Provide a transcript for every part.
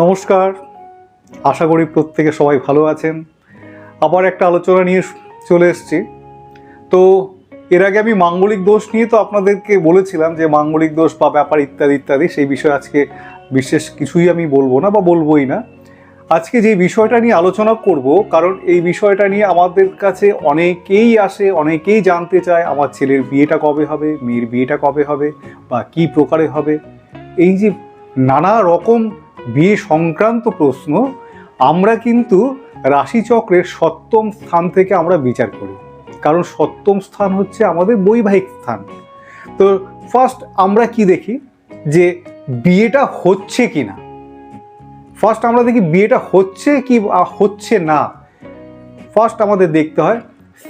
নমস্কার। আশা করি প্রত্যেকে সবাই ভালো আছেন। আবার একটা আলোচনা নিয়ে চলে এসেছি। তো এর আগে আমি মাঙ্গলিক দোষ নিয়ে তো আপনাদেরকে বলেছিলাম যে মাঙ্গলিক দোষ বা ব্যাপার ইত্যাদি ইত্যাদি, সেই বিষয়ে আজকে বিশেষ কিছুই আমি বলব না বা বলবোই না। আজকে যে বিষয়টা নিয়ে আলোচনা করব, কারণ এই বিষয়টা নিয়ে আমাদের কাছে অনেকেই আসে, অনেকেই জানতে চায়, আমার ছেলের বিয়েটা কবে হবে, মেয়ের বিয়েটা কবে হবে, বা কি প্রকারে হবে। এই যে নানা রকম বিয়ে সংক্রান্ত প্রশ্ন, আমরা কিন্তু রাশিচক্রের সপ্তম স্থান থেকে আমরা বিচার করি। কারণ সপ্তম স্থান হচ্ছে আমাদের বৈবাহিক স্থান। তো ফার্স্ট আমরা কি দেখি? যে বিয়েটা হচ্ছে কি না ফার্স্ট আমরা দেখি বিয়েটা হচ্ছে কি হচ্ছে না? ফার্স্ট আমাদের দেখতে হয়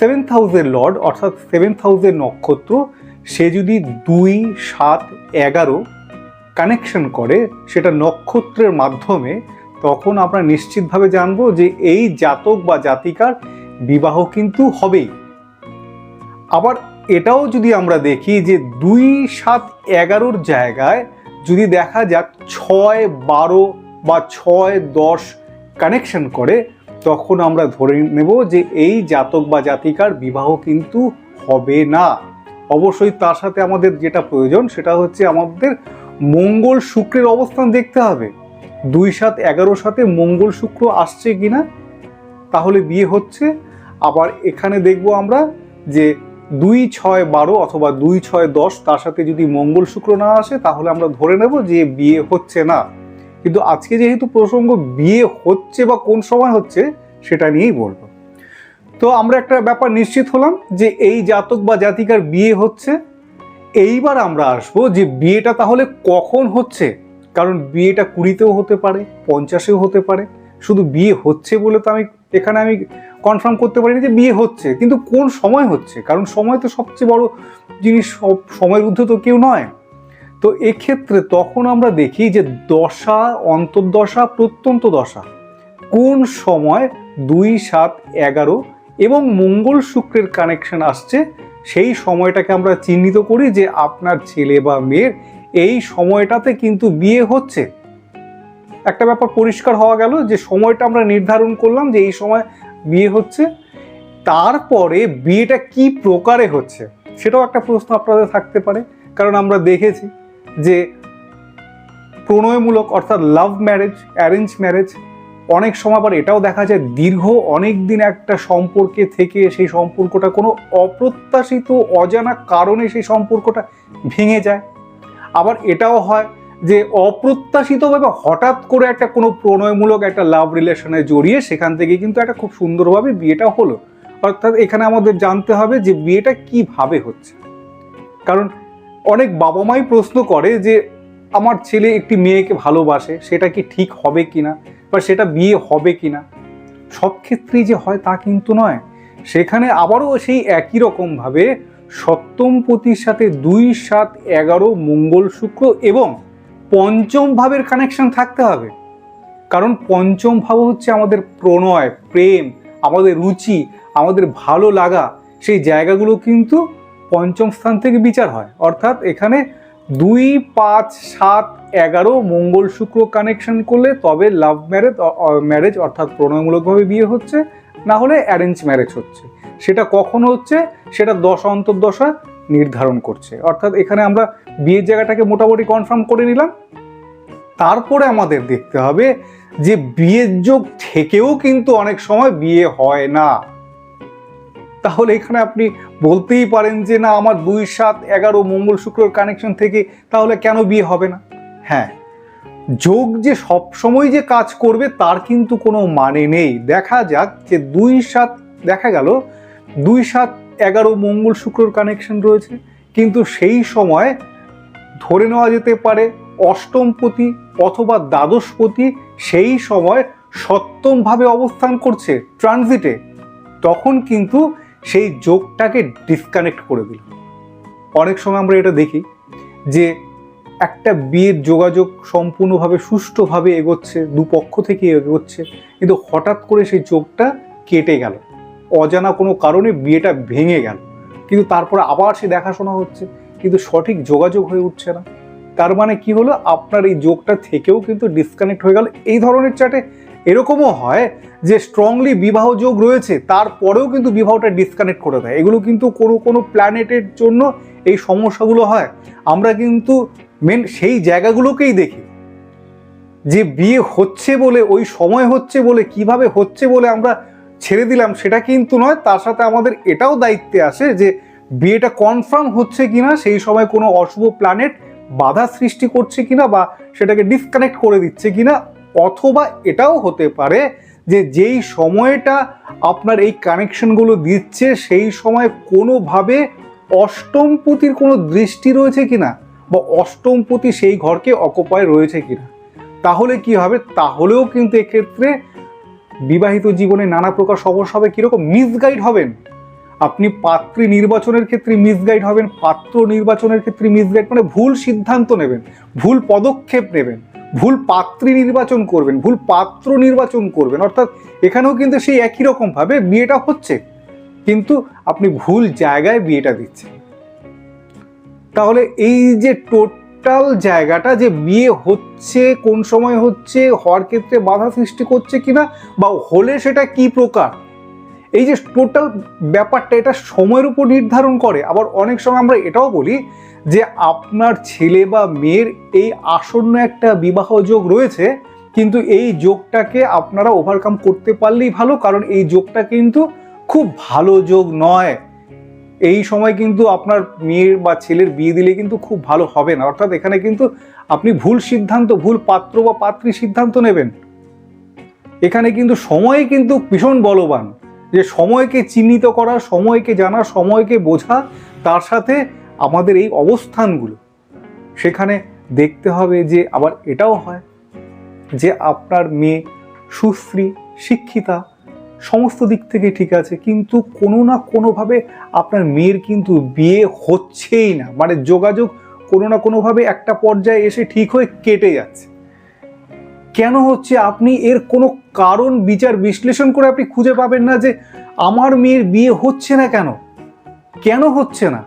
সেভেন হাউসের লর্ড অর্থাৎ সেভেন হাউসের নক্ষত্র, সে যদি দুই, সাত, এগারো কানেকশন করে সেটা নক্ষত্রের মাধ্যমে, তখন আমরা নিশ্চিতভাবে জানব যে এই জাতক বা জাতিকার বিবাহ কিন্তু হবেই। আবার এটাও যদি আমরা দেখি যে দুই সাত এগারোর জায়গায় যদি দেখা যাক ছয় বারো বা ছয় দশ কানেকশন করে, তখন আমরা ধরে নেব যে এই জাতক বা জাতিকার বিবাহ কিন্তু হবে না। অবশ্যই তার সাথে আমাদের যেটা প্রয়োজন সেটা হচ্ছে আমাদের মঙ্গল শুক্রের অবস্থান দেখতে হবে। দুই সাত এগারো সাথে মঙ্গল শুক্র আসছে কি না তাহলে বিয়ে হচ্ছে। আবার এখানে দেখব আমরা যে দুই ছয় বারো অথবা দুই ছয় দশ, তার সাথে যদি মঙ্গল শুক্র না আসে, তাহলে আমরা ধরে নেব যে বিয়ে হচ্ছে না। কিন্তু আজকে যেহেতু প্রসঙ্গ বিয়ে হচ্ছে বা কোন সময় হচ্ছে, সেটা নিয়েই বলব। তো আমরা একটা ব্যাপার নিশ্চিত হলাম যে এই জাতক বা জাতিকার বিয়ে হচ্ছে। এইবার আমরা আসব যে বিয়েটা তাহলে কখন হচ্ছে? কারণ বিয়েটা কুড়িতেও হতে পারে, পঞ্চাশেও হতে পারে। শুধু বিয়ে হচ্ছে বলে তো আমি এখানে আমি কনফার্ম করতে পারি না যে বিয়ে হচ্ছে। কিন্তু কোন সময় হচ্ছে? কারণ সময় তো সবচেয়ে বড় জিনিস সময়ের ঊর্ধ্বে তো কেউ নয়। তো এক্ষেত্রে তখন আমরা দেখি যে দশা, অন্তর্দশা, প্রত্যন্ত দশা, কোন সময়? দুই, সাত, এগারো এবং মঙ্গল শুক্রের কানেকশন আসছে সেই সময়টাকে আমরা চিহ্নিত করি যে আপনার ছেলে বা মেয়ের এই সময়টাতে কিন্তু বিয়ে হচ্ছে। একটা ব্যাপার পরিষ্কার হওয়া গেল যে সময়টা আমরা নির্ধারণ করলাম যে এই সময় বিয়ে হচ্ছে, তারপরে বিয়েটা কি প্রকারে হচ্ছে সেটাও একটা প্রশ্ন আপনাদের থাকতে পারে। কারণ আমরা দেখেছি যে প্রণয়মূলক অর্থাৎ লাভ ম্যারেজ অ্যারেঞ্জ ম্যারেজ অনেক সময় আবার এটাও দেখা যায় দীর্ঘ অনেক দিন একটা সম্পর্কে থেকে সেই সম্পর্কটা কোনো অপ্রত্যাশিত, অজানা কারণে সেই সম্পর্কটা ভেঙে যায়। আবার এটাও হয় যে অপ্রত্যাশিতভাবে হঠাৎ করে একটা কোনো প্রণয়মূলক একটা লাভ রিলেশনে জড়িয়ে সেখান থেকে কিন্তু একটা খুব সুন্দরভাবে বিয়েটা হলো। অর্থাৎ এখানে আমাদের জানতে হবে যে বিয়েটা কীভাবে হচ্ছে। কারণ অনেক বাবা মাই প্রশ্ন করে যে, আমার ছেলে একটি মেয়েকে ভালোবাসে, সেটা কি ঠিক হবে কিনা? বা সেটা বিয়ে হবে কিনা, সব ক্ষেত্রেই যে হয় তা কিন্তু নয়। সেখানে আবারও সেই একই রকমভাবে সপ্তম পতির সাথে দুই সাত এগারো মঙ্গল শুক্র এবং পঞ্চম ভাবের কানেকশন থাকতে হবে। কারণ পঞ্চম ভাব হচ্ছে আমাদের প্রণয়, প্রেম, আমাদের রুচি, আমাদের ভালো লাগা। সেই জায়গাগুলো কিন্তু পঞ্চম স্থান থেকে বিচার হয়। অর্থাৎ এখানে দুই পাঁচ সাত এগারো মঙ্গল শুক্র কানেকশন করলে তবে লাভ ম্যারেজ ম্যারেজ অর্থাৎ প্রণয়মূলকভাবে বিয়ে হচ্ছে, না হলে অ্যারেঞ্জ ম্যারেজ হচ্ছে। সেটা কখন হচ্ছে? সেটা দশ অন্তর্দশা নির্ধারণ করছে। অর্থাৎ এখানে আমরা বিয়ের জায়গাটাকে মোটামুটি কনফার্ম করে নিলাম। তারপরে আমাদের দেখতে হবে যে বিয়ের যোগ থেকেও কিন্তু অনেক সময় বিয়ে হয় না। তাহলে এখানে আপনি বলতেই পারেন যে, না, আমার দুই সাত এগারো মঙ্গল শুক্রর কানেকশন থেকে তাহলে কেন বিয়ে হবে না? হ্যাঁ যোগ যে সব সময় যে কাজ করবে তার কিন্তু কোনো মানে নেই। দেখা যাক যে দুই সাত, দেখা গেল, দুই সাত এগারো মঙ্গল শুক্রর কানেকশন রয়েছে। কিন্তু সেই সময় ধরে নেওয়া যেতে পারে অষ্টমপতি অথবা দ্বাদশপতি সেই সময় সপ্তমভাবে অবস্থান করছে ট্রানজিটে তখন কিন্তু সেই যোগটাকে ডিসকানেক্ট করে দিল। অনেক সময় আমরা এটা দেখি যে একটা বিয়ের যোগাযোগ সম্পূর্ণভাবে সুষ্ঠুভাবে এগোচ্ছে, দুপক্ষ থেকে এগোচ্ছে, কিন্তু হঠাৎ করে সেই যোগটা কেটে গেল। অজানা কোনো কারণে বিয়েটা ভেঙে গেল। কিন্তু তারপরে আবার সে দেখাশোনা হচ্ছে, কিন্তু সঠিক যোগাযোগ হয়ে উঠছে না। তার মানে কি হলো? আপনার এই যোগটা থেকেও কিন্তু ডিসকানেক্ট হয়ে গেল। এই ধরনের চার্টে এরকমও হয় যে স্ট্রংলি বিবাহ যোগ রয়েছে, তারপরেও কিন্তু বিবাহটা ডিসকানেক্ট করে দেয়। এগুলো কিন্তু কোনো কোনো প্ল্যানেটের জন্য এই সমস্যাগুলো হয়। আমরা কিন্তু মেন সেই জায়গাগুলোকেই দেখি। যে বিয়ে হচ্ছে বলে, ওই সময় হচ্ছে বলে, কীভাবে হচ্ছে বলে আমরা ছেড়ে দিলাম, সেটা কিন্তু নয়। তার সাথে আমাদের এটাও দায়িত্বে আসে যে বিয়েটা কনফার্ম হচ্ছে কিনা, সেই সময় কোনো অশুভ প্ল্যানেট বাধা সৃষ্টি করছে কিনা বা সেটাকে ডিসকানেক্ট করে দিচ্ছে কিনা অথবা এটাও হতে পারে যে যেই সময়টা আপনার এই কানেকশনগুলো দিচ্ছে, সেই সময় কোনোভাবে অষ্টমপতির কোনো দৃষ্টি রয়েছে কিনা বা অষ্টমপতি সেই ঘরকে অকপায় রয়েছে কিনা। তাহলে কি হবে? তাহলেও কিন্তু এক্ষেত্রে বিবাহিত জীবনে নানা প্রকার সমস্যা হবে। কীরকম? মিসগাইড হবেন। আপনি পাত্রী নির্বাচনের ক্ষেত্রে মিসগাইড হবেন, পাত্র নির্বাচনের ক্ষেত্রে মিসগাইড মানে ভুল সিদ্ধান্ত নেবেন, ভুল পদক্ষেপ নেবেন। ভুল পাত্রী নির্বাচন করবেন, ভুল পাত্র নির্বাচন করবেন। অর্থাৎ এখানেও কিন্তু সেই একই রকমভাবে বিয়েটা হচ্ছে, কিন্তু আপনি ভুল জায়গায় বিয়েটা দিচ্ছেন। তাহলে এই যে টোটাল জায়গাটা যে বিয়ে হচ্ছে, কোন সময় হচ্ছে, হওয়ার ক্ষেত্রে বাধা সৃষ্টি করছে কিনা, বা হলে সেটা কি প্রকার এই যে টোটাল ব্যাপারটা, এটা সময়ের উপর নির্ধারণ করে। আবার অনেক সময় আমরা এটাও বলি যে, আপনার ছেলে বা মেয়ের এই আসন্ন একটা বিবাহ যোগ রয়েছে, কিন্তু এই যোগটাকে আপনারা ওভারকাম করতে পারলেই ভালো, কারণ এই যোগটা কিন্তু খুব ভালো যোগ নয়। এই সময় কিন্তু আপনার মেয়ের বা ছেলের বিয়ে দিলে কিন্তু খুব ভালো হবে না। অর্থাৎ এখানে কিন্তু আপনি ভুল সিদ্ধান্ত, ভুল পাত্র বা পাত্রী সিদ্ধান্ত নেবেন। এখানে কিন্তু সময় কিন্তু ভীষণ বলবান। যে সময়কে চিহ্নিত করা, সময়কে জানা, সময়কে বোঝা, তার সাথে আমাদের এই অবস্থানগুলো। সেখানে দেখতে হবে যে আবার এটাও হয় যে আপনার মেয়ে সুশ্রী, শিক্ষিতা, সমস্ত দিক থেকে ঠিক আছে, কিন্তু কোনো না কোনোভাবে আপনার মেয়ের কিন্তু বিয়ে হচ্ছেই না। মানে যোগাযোগ কোনো না কোনোভাবে একটা পর্যায়ে এসে ঠিক হয়ে কেটে যাচ্ছে। কেন হচ্ছে আপনি এর কোনো কারণ, বিচার, বিশ্লেষণ করে আপনি খুঁজে পাবেন না যে আমার মেয়ের বিয়ে হচ্ছে না কেন? কেন হচ্ছে না?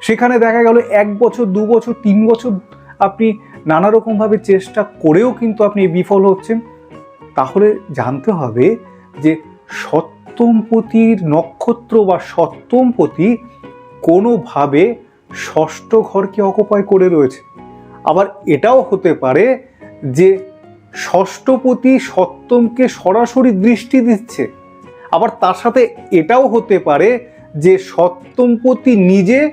সেখানে দেখা গেল এক বছর, দু বছর, তিন বছর আপনি নানা রকমভাবে চেষ্টা করেও কিন্তু আপনি বিফল হচ্ছেন। তাহলে জানতে হবে যে সপ্তমপতির নক্ষত্র বা সপ্তমপতি কোনোভাবে ষষ্ঠ ঘরকে অকুপায় করে রয়েছে। আবার এটাও হতে পারে যে ষষ্ঠপতি সপ্তমকে সরাসরি দৃষ্টি দিচ্ছে। আবার তার সাথে এটাও হতে পারে যে সপ্তমপতি নিজে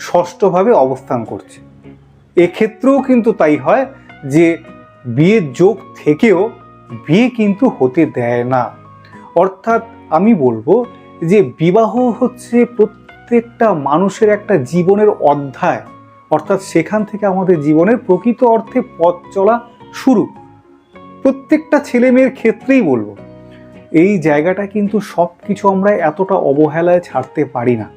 ষষ্ঠভাবে অবস্থান করছে। এক্ষেত্রেও কিন্তু তাই হয় যে বিয়ের যোগ থেকেও বিয়ে কিন্তু হতে দেয় না। অর্থাৎ আমি বলব যে বিবাহ হচ্ছে প্রত্যেকটা মানুষের একটা জীবনের অধ্যায়। অর্থাৎ সেখান থেকে আমাদের জীবনের প্রকৃত অর্থে পথ চলা শুরু। প্রত্যেকটা ছেলে মেয়ের ক্ষেত্রেই বলব, এই জায়গাটা কিন্তু সব কিছু আমরা এতটা অবহেলায় ছাড়তে পারি না।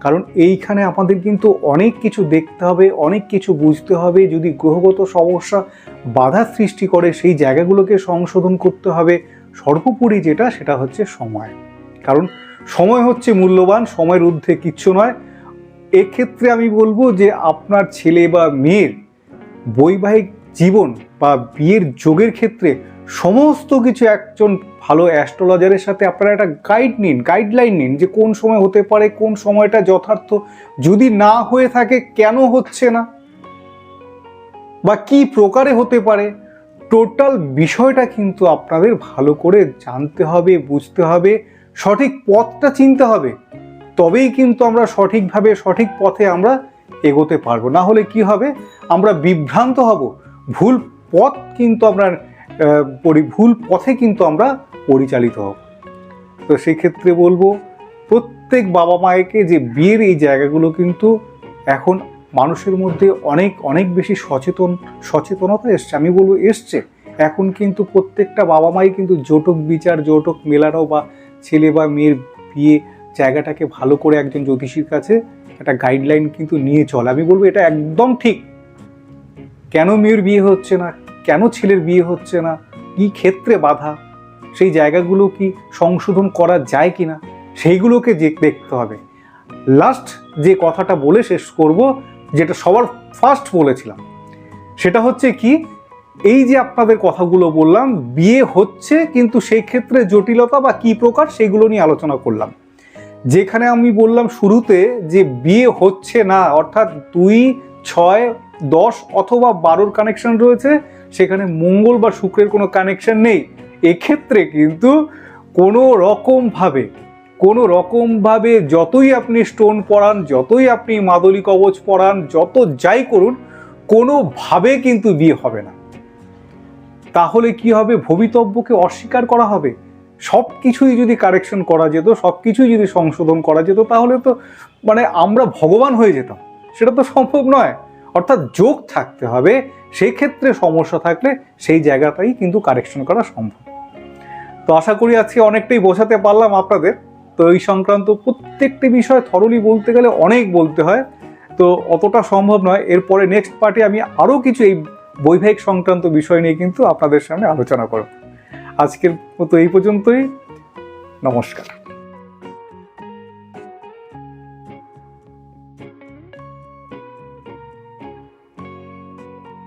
কারণ এইখানে আমাদের কিন্তু অনেক কিছু দেখতে হবে, অনেক কিছু বুঝতে হবে, যদি গ্রহগত সমস্যা বাধা সৃষ্টি করে, সেই জায়গাগুলোকে সংশোধন করতে হবে। সর্বোপরি যেটা, সেটা হচ্ছে সময়। কারণ সময় হচ্ছে মূল্যবান, সময়ের ঊর্ধ্বে কিচ্ছু নয়। এক্ষেত্রে আমি বলব যে আপনার ছেলে বা মেয়ের বৈবাহিক জীবন বা বিয়ের যোগের ক্ষেত্রে সমস্ত কিছু একজন ভালো অ্যাস্ট্রোলজারের সাথে আপনারা একটা গাইড নিন গাইডলাইন নিন যে কোন সময় হতে পারে, কোন সময়টা যথার্থ। যদি না হয়ে থাকে, কেন হচ্ছে না? বা কি প্রকারে হতে পারে? টোটাল বিষয়টা কিন্তু আপনাদের ভালো করে জানতে হবে, বুঝতে হবে, সঠিক পথটা চিনতে হবে। তবেই কিন্তু আমরা সঠিকভাবে সঠিক পথে আমরা এগোতে পারব। না হলে কি হবে? আমরা বিভ্রান্ত হব। ভুল পথ কিন্তু পরি- ভুল পথে কিন্তু আমরা পরিচালিত হব। তো সেক্ষেত্রে বলব, প্রত্যেক বাবা মায়েকে যে বিয়ের এই জায়গাগুলো কিন্তু এখন মানুষের মধ্যে অনেক অনেক বেশি সচেতন, সচেতনতা এসছে। আমি বলব এসছে। এখন কিন্তু প্রত্যেকটা বাবা মাই কিন্তু জোটক বিচার, জোটক মেলানো বা ছেলে বা মেয়ের বিয়ে জায়গাটাকে ভালো করে একজন জ্যোতিষীর কাছে একটা গাইডলাইন কিন্তু নিয়ে চলে। আমি বলব এটা একদম ঠিক। কেন মেয়ের বিয়ে হচ্ছে না? কেন ছেলের বিয়ে হচ্ছে না? কি ক্ষেত্রে বাধা? সেই জায়গাগুলো কি সংশোধন করা যায় কি না সেইগুলোকে যে দেখতে হবে। লাস্ট যে কথাটা বলে শেষ করব, যেটা সবার ফার্স্ট বলেছিলাম, সেটা হচ্ছে কি, এই যে আপনাদের কথাগুলো বললাম, বিয়ে হচ্ছে, কিন্তু সেই ক্ষেত্রে জটিলতা বা কি প্রকার সেগুলো নিয়ে আলোচনা করলাম। যেখানে আমি বললাম শুরুতে যে বিয়ে হচ্ছে না, অর্থাৎ দুই ছয়, দশ অথবা বারোর কানেকশন রয়েছে, সেখানে মঙ্গল বা শুক্রের কোনো কানেকশন নেই। এক্ষেত্রে কিন্তু কোনো রকমভাবে কোনো রকমভাবে যতই আপনি স্টোন পরান যতই আপনি মাদলী কবচ পরান যত যাই করুন, কোনোভাবে কিন্তু বিয়ে হবে না। তাহলে কি হবে? ভবিতব্যকে অস্বীকার করা হবে? সব কিছুই যদি কারেকশন করা যেত সব কিছুই যদি সংশোধন করা যেত, তাহলে তো মানে আমরা ভগবান হয়ে যেতাম। সেটা তো সম্ভব নয়। অর্থাৎ যোগ থাকতে হবে, সেই ক্ষেত্রে সমস্যা থাকলে সেই জায়গাটাই কিন্তু কারেকশন করা সম্ভব। তো আশা করি আজকে অনেকটাই বোঝাতে পারলাম আপনাদের। তো এই সংক্রান্ত প্রত্যেকটি বিষয় থরলি বলতে গেলে অনেক বলতে হয়। তো অতটা সম্ভব নয়। এরপরে নেক্সট পার্টে আমি আরও কিছু এই বৈবাহিক সংক্রান্ত বিষয় নিয়ে কিন্তু আপনাদের সামনে আলোচনা করব। আজকের মতো এই পর্যন্তই। নমস্কার।